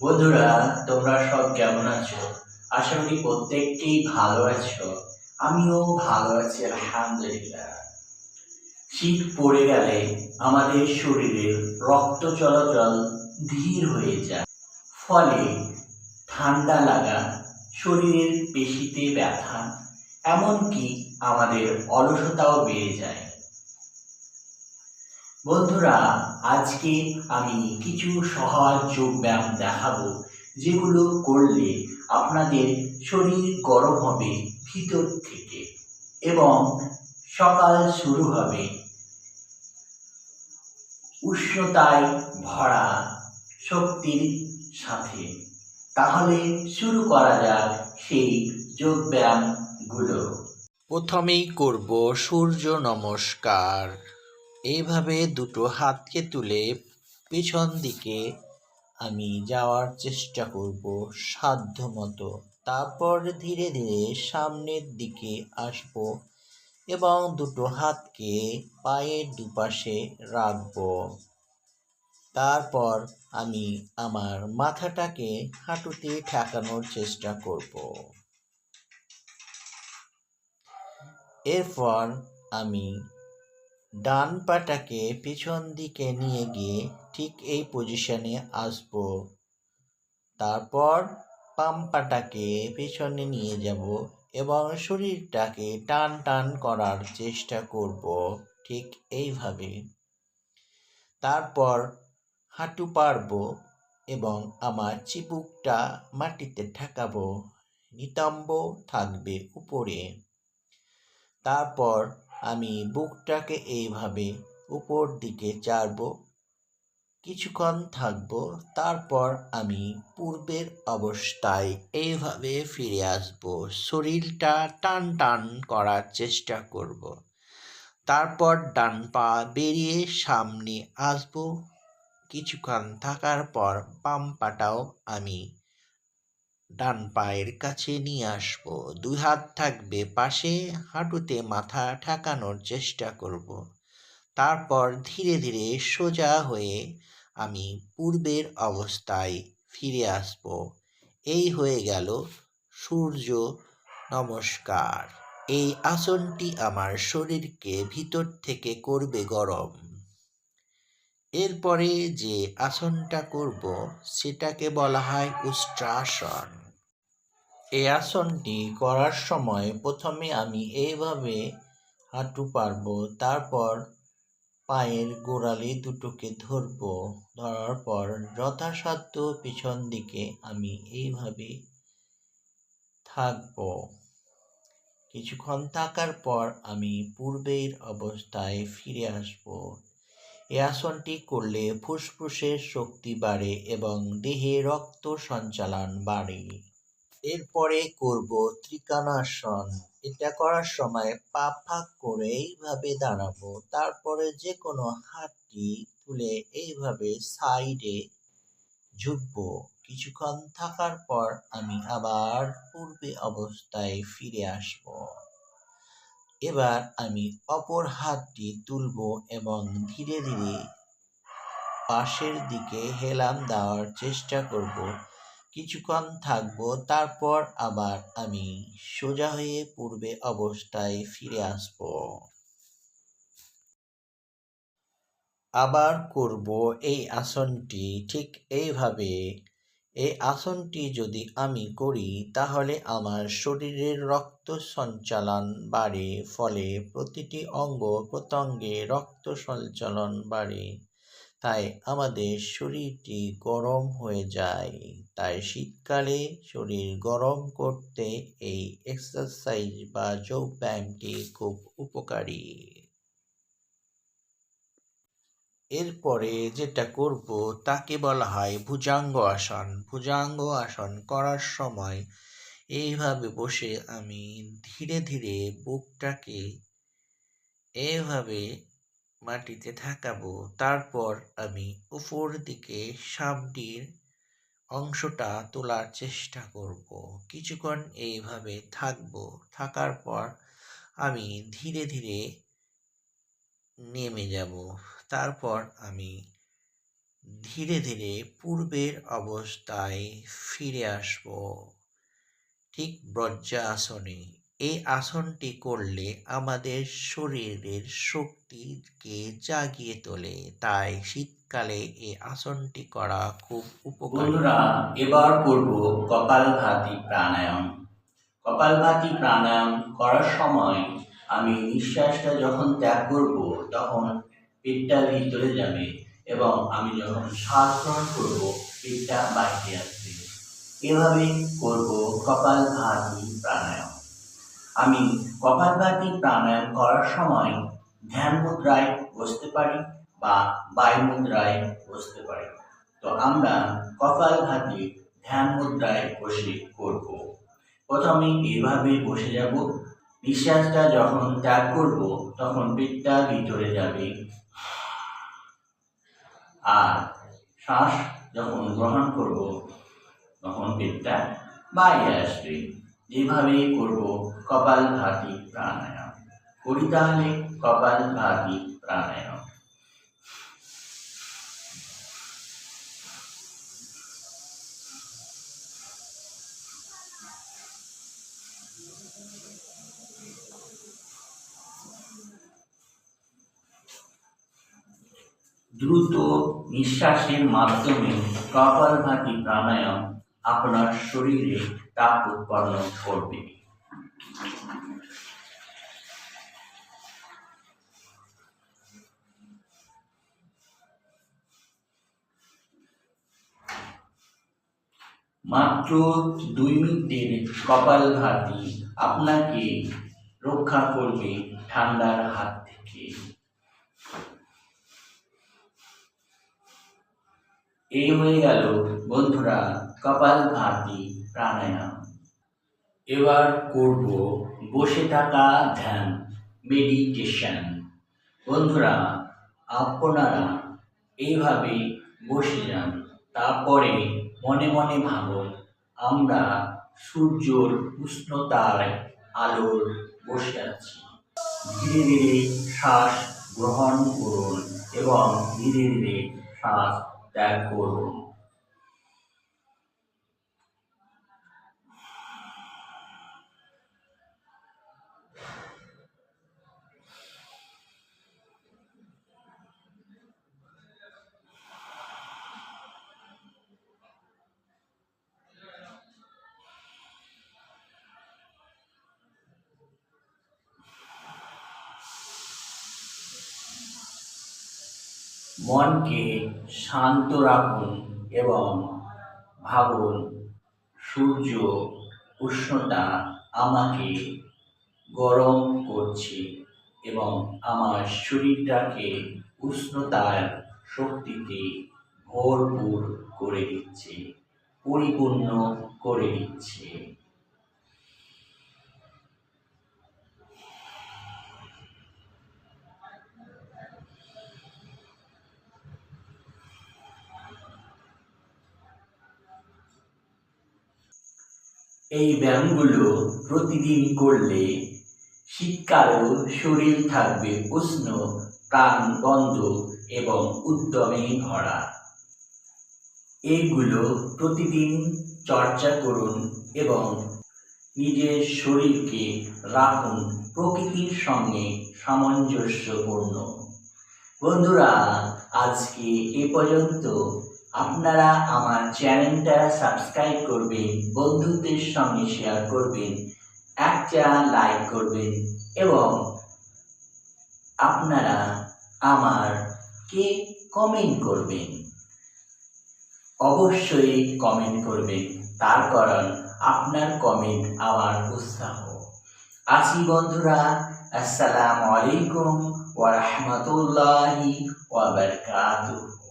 বন্ধুরা, তোমরা সব কেমন আছো? আশা করি প্রত্যেককেই ভালো আছো। আমিও ভালো আছি, আলহামদুলিল্লাহ। শীত পড়ে গেলে আমাদের শরীরের রক্ত চলাচল ধীর হয়ে যায়। ফলে ঠান্ডা লাগা শরীরের পেশিতে ব্যথা, এমনকি আমাদের অলসতাও বেড়ে যায়। বন্ধুরা, আজকে আমি কিছু সহজ যোগ ব্যায়াম দেখাবো, যেগুলো করলে আপনাদের শরীর গরম হবে ভিতর থেকে এবং সকাল শুরু হবে উষ্ণতায় ভরা শক্তির সাথে। তাহলে শুরু করা যাক সেই যোগ ব্যায়ামগুলো প্রথমেই করব সূর্য নমস্কার। এইভাবে দুটো হাতকে তুলে পেছন দিকে আমি যাওয়ার চেষ্টা করব সাধ্য মতো তারপর ধীরে ধীরে সামনের দিকে আসব এবং দুটো হাতকে পায়ের দুপাশে রাখব। তারপর আমি আমার মাথাটাকে হাঁটুতে ঠেকানোর চেষ্টা করব। এরপর আমি ডান পাটাকে পিছন দিকে নিয়ে গিয়ে ঠিক এই পজিশনে আসব। তারপর বাম পাটাকে পিছনে নিয়ে যাব এবং শরীরটাকে টান টান করার চেষ্টা করব ঠিক এইভাবে। তারপর হাঁটু পারব এবং আমার চিবুকটা মাটিতে ঠেকাবো, নিতম্ব থাকবে উপরে। তারপর আমি বুকটাকে এইভাবে উপর দিকে চাড়ব, কিছুক্ষণ থাকব, তারপর আমি পূর্বের অবস্থায় এইভাবে ফিরে আসব, শরীরটা টান টান করার চেষ্টা করব। তারপর ডান পা বেরিয়ে সামনে আসব কিছুক্ষণ থাকার পর বাম পাটাও আমি ডান পায়ের কাছে নিয়ে আসব। দুই হাত থাকবে পাশে, হাঁটুতে মাথা ঠেকানোর চেষ্টা করব। তারপর ধীরে ধীরে সোজা হয়ে আমি পূর্বের অবস্থায় ফিরে আসব। এই হয়ে গেল সূর্য নমস্কার। এই আসনটি আমার শরীরকে ভিতর থেকে করবে গরম। এরপরে যে আসনটা করব, সেটাকে বলা হয় উষ্ট্রাসন। এই আসনটি করার সময় প্রথমে আমি এইভাবে হাঁটু পারব, তারপর পায়ের গোড়ালি দুটোকে ধরব। ধরার পর যথাসাধ্য পিছন দিকে আমি এইভাবে থাকব। কিছুক্ষণ থাকার পর আমি পূর্বের অবস্থায় ফিরে আসব। এই আসনটি করলে ফুসফুসের শক্তি বাড়ে এবং দেহে রক্ত সঞ্চালন বাড়ে। এরপরে করব ত্রিকানাসন এটা করার সময় পা ফাঁক করে এইভাবে দাঁড়াবো, তারপরে যে কোনো হাতটি তুলে এইভাবে সাইডে ঝুঁকবো। কিছুক্ষণ থাকার পর আমি আবার পূর্বে অবস্থায় ফিরে আসব। এবার আমি অপর হাতটি তুলব এবং ধীরে ধীরে পাশের দিকে হেলাম দেওয়ার চেষ্টা করব। কিছুক্ষণ থাকব, তারপর আবার আমি সোজা হয়ে পূর্বে অবস্থায় ফিরে আসব। আবার করব এই আসনটি ঠিক এইভাবে। এই আসনটি যদি আমি করি, তাহলে আমার শরীরের রক্ত সঞ্চালন বাড়ে, ফলে প্রতিটি অঙ্গ প্রত্যঙ্গে রক্ত সঞ্চালন বাড়ে। তাই আমাদের শরীরটি গরম হয়ে যায়। তাই শীতকালে শরীর গরম করতে এই এক্সারসাইজ বা যোগ ব্যায়ামটি খুব উপকারী। এরপরে যেটা করব, তাকে বলা হয় ভুজাঙ্গ আসন। ভুজাঙ্গ আসন করার সময় এইভাবে বসে আমি ধীরে ধীরে বুকটাকে এইভাবে মাটিতে ঠেকাবো তারপর আমি উপর দিকে সামনের অংশটা তোলার চেষ্টা করব। কিছুক্ষণ এইভাবে থাকব। থাকার পর আমি ধীরে ধীরে নেমে যাব। তারপর আমি ধীরে ধীরে পূর্বের অবস্থায় ফিরে আসব। ঠিক বজ্রাসনে এই আসনটি করলে আমাদের শরীরের শক্তিকে জাগিয়ে তোলে। তাই শীতকালে এই আসনটি করা খুব উপকারী। এবার করব কপালভাতি প্রাণায়াম। কপালভাতি প্রাণায়াম করার সময় আমি নিঃশ্বাসটা যখন ত্যাগ করব, তখন পেটটা ভিতরে যাবে এবং আমি যখন শ্বাস গ্রহণ করব পেটটা বাইরে আসবে। এভাবে করব কপালভাতি প্রাণায়াম। আমি কপালভাতি প্রাণায়াম করার সময় ধ্যান মুদ্রায় বসতে পারি বা বায়ু মুদ্রায় বসতে পারি। তো আমরা কপাল ভাতি ধ্যান মুদ্রায় বসে করব। প্রথমে এইভাবে বসে যাব। নিঃশ্বাসটা যখন ত্যাগ করব, তখন পিত্তা ভিতরে যাবে। আর শ্বাস যখন গ্রহণ করব, তখন পেটটা বাইরে আসবে। যেভাবে করব কপাল ভাতি প্রাণায়াম। করি তাহলে কপাল ভাতি প্রাণায়াম। দ্রুত নিঃশ্বাসের মাধ্যমে কপালভাতি প্রাণায়াম আপনার শরীরে তাপ উৎপন্ন করবে। মাত্র দুই মিনিটের কপালভাতি আপনাকে রক্ষা করবে ঠান্ডার হাত থেকে। এই হয়ে গেল, বন্ধুরা, কপাল ভাতি প্রাণায়াম। এবার করব বসে থাকা ধ্যান মেডিটেশন বন্ধুরা, আপনারা এইভাবে বসে যান তারপরে মনে মনে ভাবুন, আমরা সূর্যর উষ্ণতার আলোর বসে আছি। ধীরে ধীরে শ্বাস গ্রহণ করুন এবং ধীরে ধীরে শ্বাস ত্যাগ করুন মনকে শান্ত রাখুন এবং ভাবুন, সূর্য উষ্ণতা আমাকে গরম করছে এবং আমার শরীরটাকে উষ্ণতার শক্তিতে ভরপুর করে দিচ্ছে, পরিপূর্ণ করে দিচ্ছে। এই ব্যায়ামগুলো প্রতিদিন করলে শীতকালেও শরীর থাকবে উষ্ণ, প্রাণ বন্ধ এবং উদ্যমে ভরা। এইগুলো প্রতিদিন চর্চা করুন এবং নিজের শরীরকে রাখুন প্রকৃতির সঙ্গে সামঞ্জস্যপূর্ণ। বন্ধুরা, আজকে এ পর্যন্ত। আপনারা আমার চ্যানেলটা সাবস্ক্রাইব করবেন, বন্ধুদের সঙ্গে শেয়ার করবেন, একটা লাইক করবেন এবং আপনারা আমার কে কমেন্ট করবেন? অবশ্যই কমেন্ট করবেন, তার কারণ আপনার কমেন্ট আমার উৎসাহ। আসি বন্ধুরা, আসসালামু আলাইকুম ওয়া রাহমাতুল্লাহি ওয়া বারাকাতুহু।